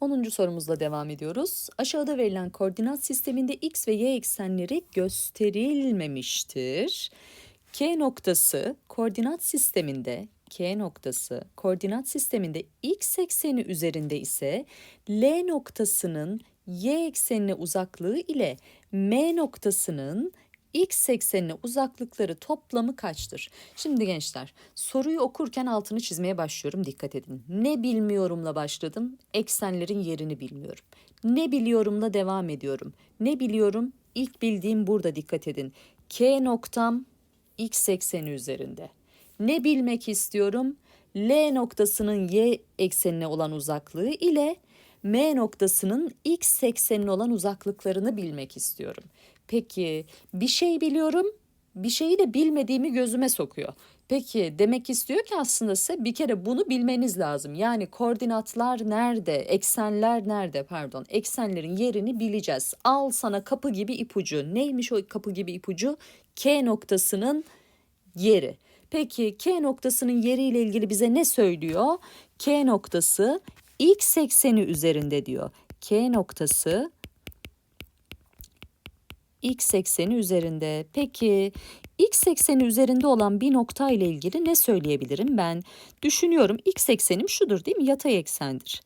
10. sorumuzla devam ediyoruz. Aşağıda verilen koordinat sisteminde x ve y eksenleri gösterilmemiştir. K noktası koordinat sisteminde K noktası koordinat sisteminde x ekseni üzerinde ise L noktasının y eksenine uzaklığı ile M noktasının x eksenine uzaklıkları toplamı kaçtır? Şimdi gençler soruyu okurken altını çizmeye başlıyorum dikkat edin. Ne bilmiyorumla başladım eksenlerin yerini bilmiyorum. Ne biliyorumla devam ediyorum. Ne biliyorum ilk bildiğim burada dikkat edin. K noktam x ekseni üzerinde. Ne bilmek istiyorum? L noktasının y eksenine olan uzaklığı ile M noktasının x eksenine olan uzaklıklarını bilmek istiyorum. Peki bir şey biliyorum, bir şeyi de bilmediğimi gözüme sokuyor. Peki demek istiyor ki aslında size bir kere bunu bilmeniz lazım. Yani koordinatlar nerede, eksenler nerede pardon, eksenlerin yerini bileceğiz. Al sana kapı gibi ipucu. Neymiş o kapı gibi ipucu? K noktasının yeri. Peki K noktasının yeriyle ilgili bize ne söylüyor? K noktası x ekseni üzerinde diyor. K noktası x ekseni üzerinde. Peki x ekseni üzerinde olan bir nokta ile ilgili ne söyleyebilirim? Ben düşünüyorum x eksenim şudur değil mi? Yatay eksendir.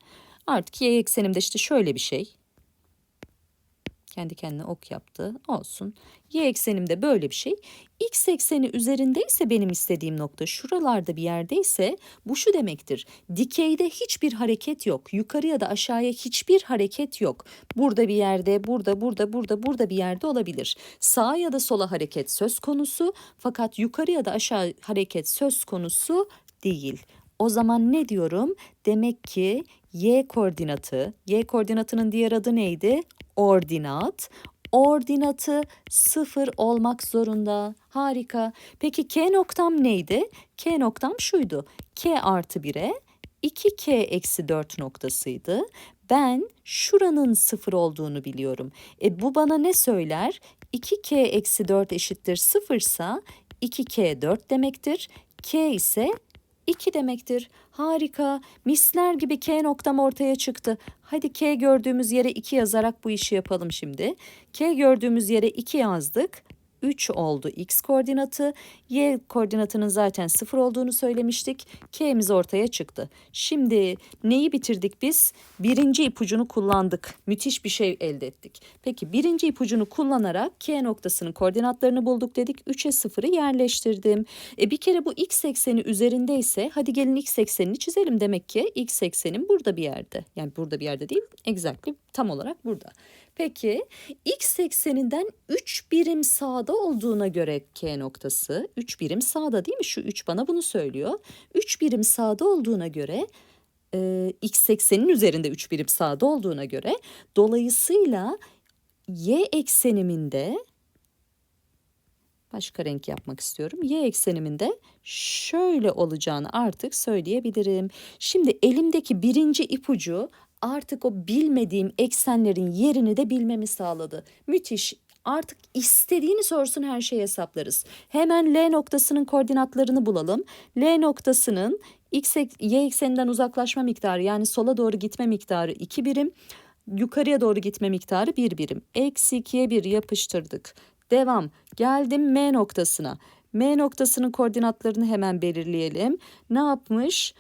Artık y eksenim de işte şöyle bir şey. Kendi kendine ok yaptı. Olsun. Y eksenimde böyle bir şey. X ekseni üzerindeyse benim istediğim nokta şuralarda bir yerdeyse bu şu demektir. Dikeyde hiçbir hareket yok. Yukarı ya da aşağıya hiçbir hareket yok. Burada bir yerde, burada, burada, burada, burada bir yerde olabilir. Sağa ya da sola hareket söz konusu fakat yukarı ya da aşağı hareket söz konusu değil. O zaman ne diyorum? Demek ki y koordinatı, y koordinatının diğer adı neydi? Ordinat. Ordinatı sıfır olmak zorunda. Harika. Peki k noktam neydi? K noktam şuydu. K artı 1'e 2k eksi 4 noktasıydı. Ben şuranın sıfır olduğunu biliyorum. E bu bana ne söyler? 2k eksi 4 eşittir sıfırsa 2k 4 demektir. K ise 2 demektir. Harika. Misler gibi K noktam ortaya çıktı. Hadi K gördüğümüz yere 2 yazarak bu işi yapalım şimdi. K gördüğümüz yere 2 yazdık. 3 oldu x koordinatı. Y koordinatının zaten 0 olduğunu söylemiştik. K'miz ortaya çıktı. Şimdi neyi bitirdik biz? Birinci ipucunu kullandık. Müthiş bir şey elde ettik. Peki birinci ipucunu kullanarak K noktasının koordinatlarını bulduk dedik. 3'e 0'ı yerleştirdim. E bir kere bu x ekseni üzerindeyse hadi gelin x eksenini çizelim. Demek ki x eksenim burada bir yerde. Yani burada bir yerde değil. Exactly tam olarak burada. Peki x ekseninden 3 birim sağda olduğuna göre K noktası 3 birim sağda değil mi? Şu 3 bana bunu söylüyor. 3 birim sağda olduğuna göre e, x eksenin üzerinde 3 birim sağda olduğuna göre dolayısıyla y ekseniminde başka renk yapmak istiyorum. Y ekseniminde şöyle olacağını artık söyleyebilirim. Şimdi elimdeki birinci ipucu artık o bilmediğim eksenlerin yerini de bilmemi sağladı. Müthiş. Artık istediğini sorsun her şeyi hesaplarız. Hemen L noktasının koordinatlarını bulalım. L noktasının x y ekseninden uzaklaşma miktarı yani sola doğru gitme miktarı 2 birim. Yukarıya doğru gitme miktarı 1 birim. Eksi 2'ye 1 yapıştırdık. Devam. Geldim M noktasına. M noktasının koordinatlarını hemen belirleyelim. Ne yapmış?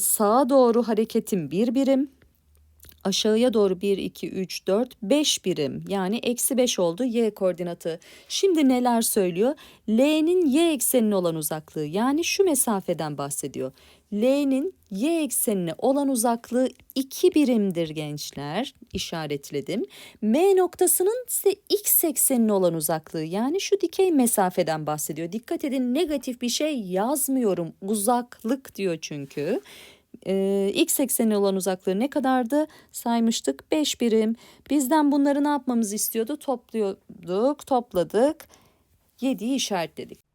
Sağa doğru hareketim 1 birim aşağıya doğru 1, 2, 3, 4, 5 birim yani eksi 5 oldu y koordinatı. Şimdi neler söylüyor? L'nin y eksenine olan uzaklığı yani şu mesafeden bahsediyor. L'nin y eksenine olan uzaklığı 2 birimdir gençler. işaretledim. M noktasının ise x eksenine olan uzaklığı yani şu dikey mesafeden bahsediyor. Dikkat edin negatif bir şey yazmıyorum. Uzaklık diyor çünkü e, x ekseni olan uzaklığı ne kadardı? Saymıştık 5 birim. Bizden bunları ne yapmamızı istiyordu? Topluyorduk, topladık. 7'yi işaretledik.